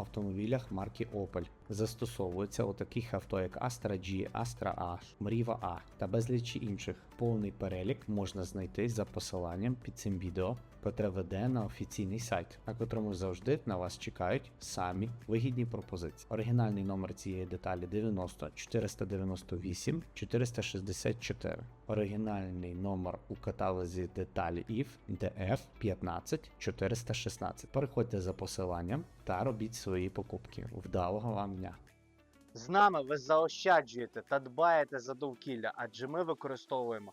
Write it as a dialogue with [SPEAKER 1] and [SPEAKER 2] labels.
[SPEAKER 1] автомобілях марки Opel застосовується у таких авто, як Astra G, Astra A, Mriva A та безлічі інших. Повний перелік можна знайти за посиланням під цим відео, котре веде на офіційний сайт, на котрому завжди на вас чекають самі вигідні пропозиції. Оригінальний номер цієї деталі 90 498 464. Оригінальний номер у каталозі деталі IF DF 15 416. Переходьте за посиланням та робіть свої покупки. Вдалого вам дня! З нами ви заощаджуєте та дбаєте за довкілля, адже ми використовуємо